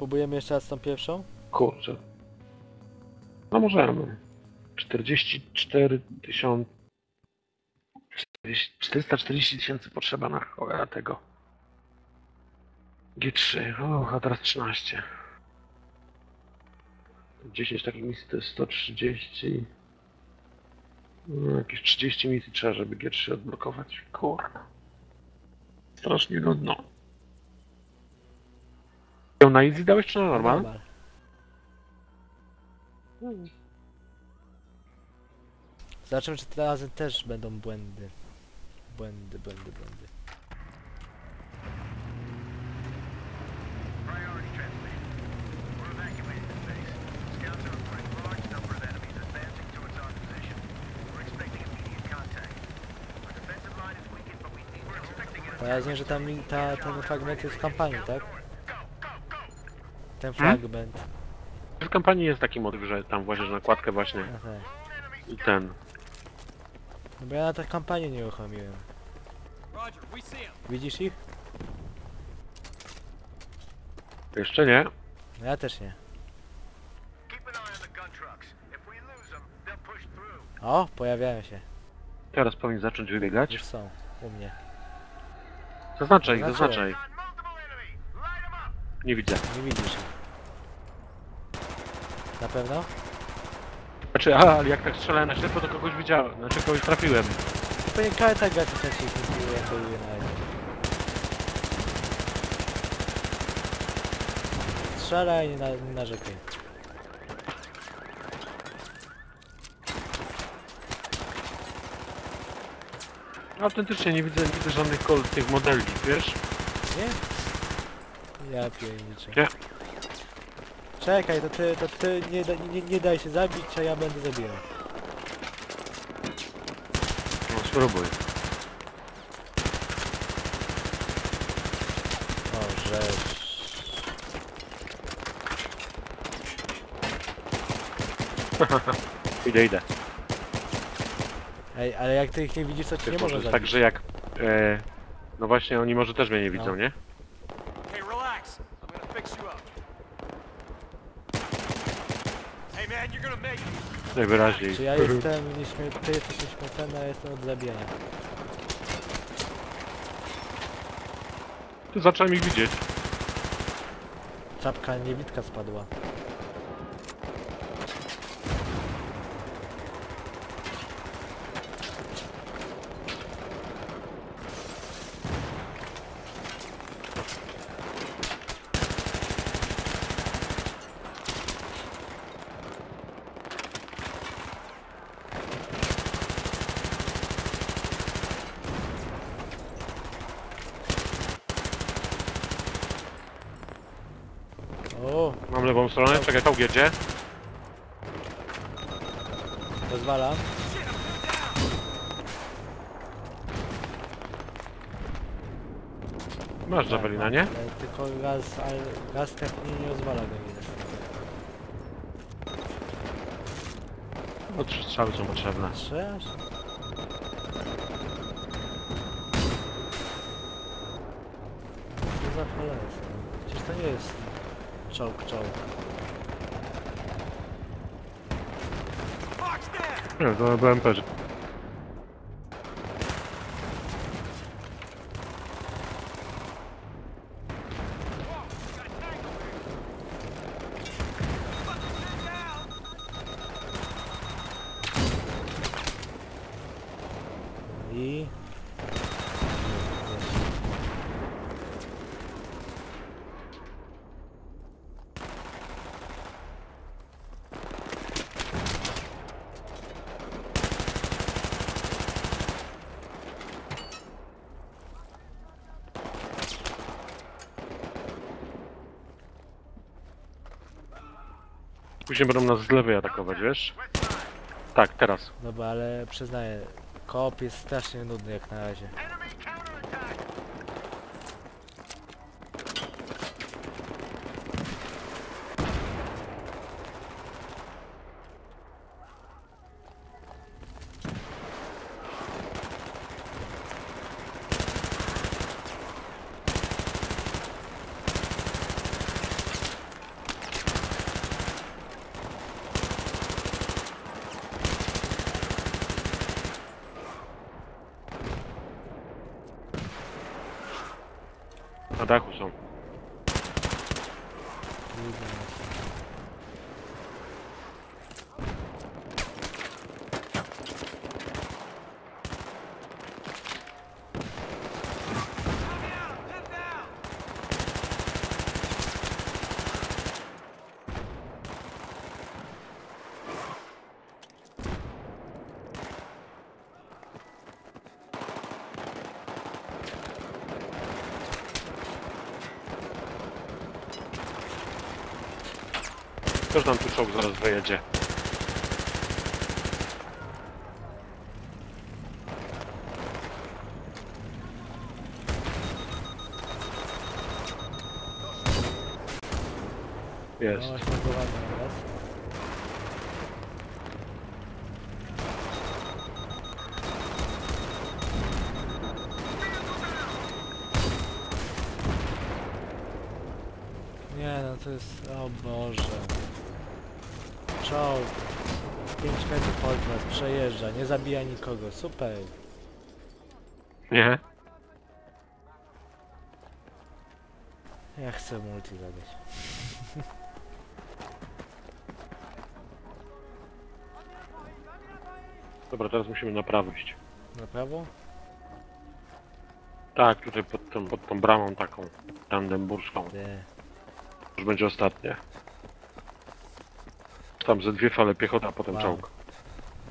Próbujemy jeszcze raz tą pierwszą? Kurczę. No możemy. 44 tysiące... 440 tysięcy potrzeba na cholera tego. G3, och, a teraz 13. 10 takich misji to jest 130. No, jakieś 30 misji trzeba, żeby G3 odblokować. Kurwa. Strasznie nudno. Ją na easy dałeś czy na normal? Normal. Zobaczymy, czy tym też będą błędy. Błędy, błędy, błędy. Bo ja że tam ta, ten fragment jest w kampanii, tak? Ten Hmm? fragment. W kampanii jest taki motyw, że tam włazisz nakładkę właśnie Aha. i ten. No bo ja na tę kampanię nie uruchomiłem. Widzisz ich? Jeszcze nie. No ja też nie. O, pojawiają się. Teraz powinien zacząć wybiegać. Już są. U mnie. Zaznaczaj, Zaznaczyłem. zaznaczaj. Nie widzę. Nie widzisz ich. Na pewno? Znaczy, a, ale jak tak strzelałem na ślepo, to kogoś widziałem. Znaczy, kogoś trafiłem. Pewnie karta graficzna się kupiły, jak były na razie. Strzelaj, nie, na, nie narzekaj. Autentycznie nie widzę, nie widzę żadnych kol tych modeli, wiesz? Nie? Ja pierniczę. Nie. Czekaj, to ty, to ty nie, da- nie, nie daj się zabić, a ja będę zabijał. No, spróbuj. O. Idę, idę. Ej, ale jak ty ich nie widzisz, to ci nie Wiesz, może zabić. tak, że jak... E, no właśnie, oni może też mnie nie widzą, No. nie? Hey, relax. I'm gonna fix you up. Hey, man, you're gonna make it. Najwyraźniej. Czy ja jestem nieśmiertelny, ty jesteś nieśmiertelny, a ja jestem od zabijania. Tu zacząłem ich widzieć. Czapka niewidka spadła. O, Mam lewą stronę, czekaj, czołg jedzie. rozwalam. Masz Javelina, nie? Tylko raz, ale raz trafnie nie rozwala go jeden. No trzy strzały są potrzebne. Trzy aż? Czołg, czołg. Nie, to BMP. że- I... Później będą nas z lewej atakować, wiesz? Tak, teraz. Dobra, ale przyznaję, koop jest strasznie nudny jak na razie. Na dachu są. Widzę nas. Też nam tu czołg zaraz wyjedzie. Jest. No. Nie no, to jest... O Boże. Czołg. 5 metrów od nas, przejeżdża, nie zabija nikogo, super. Nie? Ja chcę multi zadać. Dobra, teraz musimy na prawo iść. Na prawo? Tak, tutaj pod tą, pod tą bramą taką brandenburską. Nie. Już będzie ostatnie. Tam ze dwie fale piechota, a potem Wow. czołg.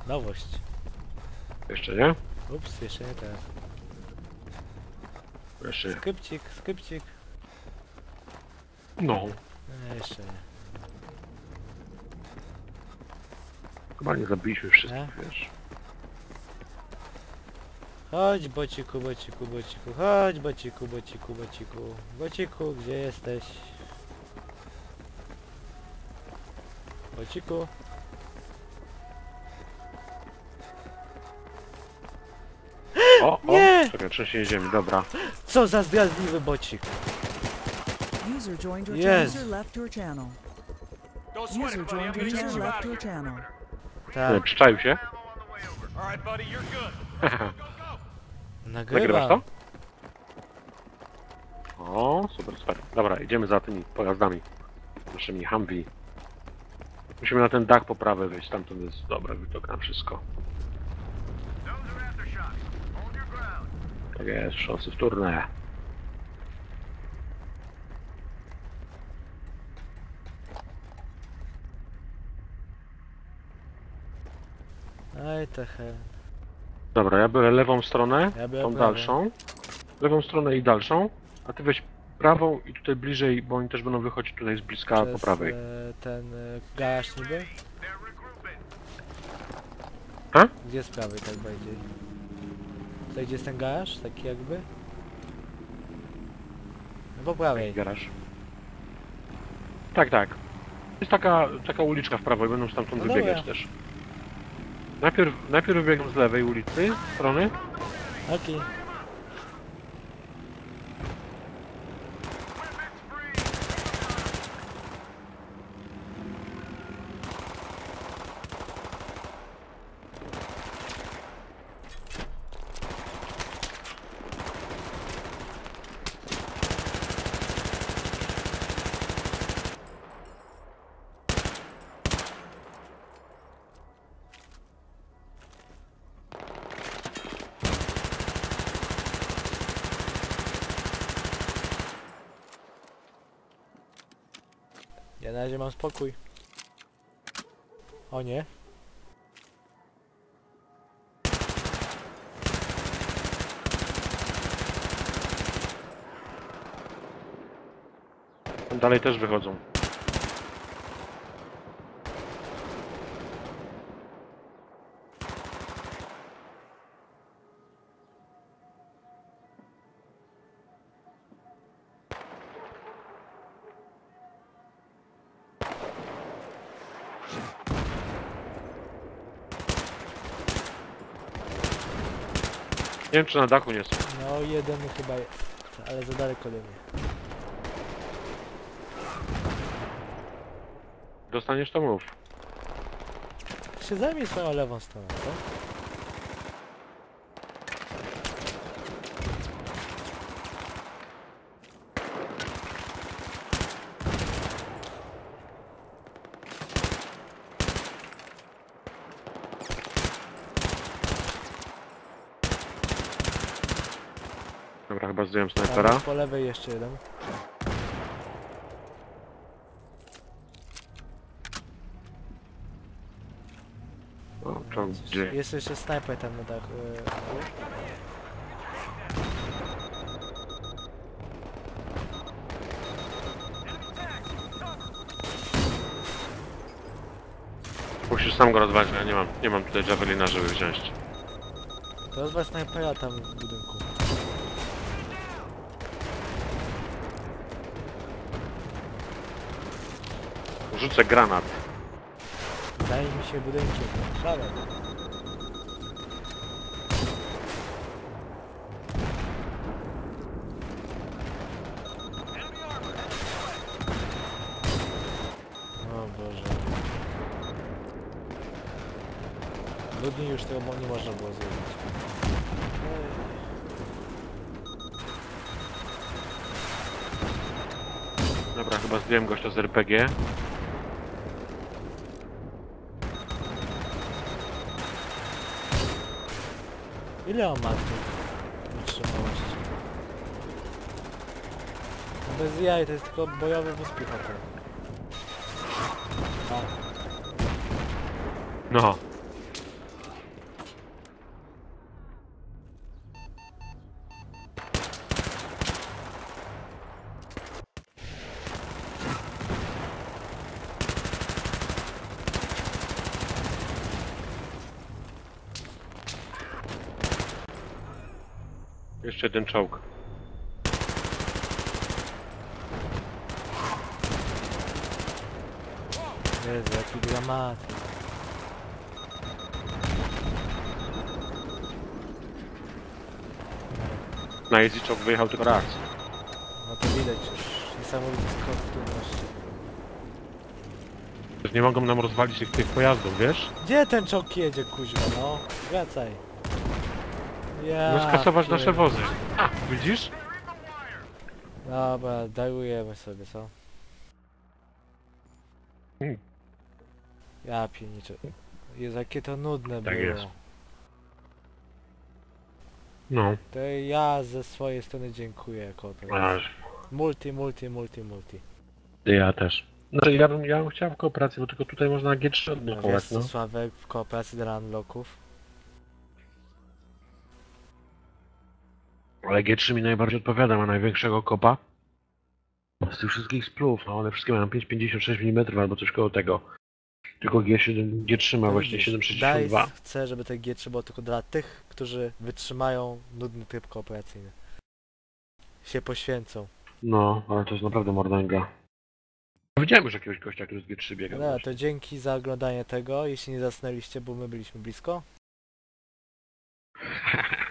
Nowość. Jeszcze nie? Ups, jeszcze nie teraz. Jeszcze. Skrypcik, skrypcik. No. Nie, jeszcze nie. Chyba nie zabiliśmy wszystkich, wiesz. Chodź bociku, bociku, bociku, chodź bociku, bociku, bociku. Bociku, gdzie jesteś? Bociku? O, o! Nie! Czekaj, trzęsienie ziemi, dobra. Co za zdradliwy bocik. User joined your Yes. User left your channel. Don't sweat User it, buddy. I'm joined gonna your get channel. you out Left of your here. channel. Nie, Tak, przyczaił się. All right, buddy, you're good. Go, go, go. Nagrywasz to? O, super, super. Dobra, idziemy za tymi pojazdami. Naszymi Humvee. Musimy na ten dach po prawej wyjść, tamten jest dobry widok na wszystko. Tak jest, szosy wtórne. Aj, te he. Dobra, ja biorę lewą stronę, Ja biorę tą prawą. dalszą. Lewą stronę i dalszą, a ty weź prawą i tutaj bliżej, bo oni też będą wychodzić tutaj z bliska po Przez, prawej. e, ten e, garaż niby? They're regrouping. Gdzie z prawej tak bardziej? Tutaj gdzie jest ten garaż? Taki jakby? No po prawej. Garaż. Tak, tak. Jest taka, taka uliczka w prawo i będą stamtąd No wybiegać dobra. też. Najpierw, najpierw wybiegną z lewej ulicy, strony, Okej. Mam spokój. O nie. dalej też wychodzą. Nie wiem czy na dachu nie są. No jeden chyba jest, ale za daleko ode mnie. Dostaniesz to mów. Się zajmij swoją lewą stroną, co? Chyba zdjąłem Tam snajpera. po lewej jeszcze jeden. O, czołg gdzie? Jest jeszcze snajper tam na dachu. Musisz sam go rozwalić, ja nie mam, nie mam tutaj javelina, żeby wziąć. To was snajpera tam w budynku. Rzucę granat. Wydaje mi się budynkiem. Szalej. O Boże. Ludnie już tego nie można było zrobić. Dobra, chyba zdjąłem gościa z RPG. Ile on ma tych wytrzymałości? No Bez jaj, to jest tylko bojowy wóz piechoty. No. Jeszcze jeden czołg. Jezu, jaki dramat. Na Easy czołg wyjechał tylko raz. No to widać już. Niesamowity skok w trudności. Nie mogą nam rozwalić tych, tych pojazdów, wiesz? Gdzie ten czołg jedzie, kuźwa, no? Wracaj. Ja No skasować nasze wozy. A, widzisz? Dobra, darujemy sobie, co? Hmm. Ja pierniczę. Jezu, jakie to nudne Tak było. jest. No. To ja ze swojej strony dziękuję. Aż. Multi, multi, multi, multi. Ja też. No ja bym, ja bym chciał w kooperacji, bo tylko tutaj można G3 No, odblokować, jest no. Sławek w kooperacji dla unlocków. Ale G3 mi najbardziej odpowiada, ma największego kopa. Z tych wszystkich splów, no one wszystkie mają 5,56 mm albo coś koło tego. Tylko G7, G3 ma właśnie Widzisz, 7,62. DICE chce, żeby te G3 było tylko dla tych, którzy wytrzymają nudny tryb kooperacyjny. Się poświęcą. No, ale to jest naprawdę mordęga. Widziałem już jakiegoś gościa, który z G3 biega. No, to dzięki za oglądanie tego. Jeśli nie zasnęliście, bo my byliśmy blisko.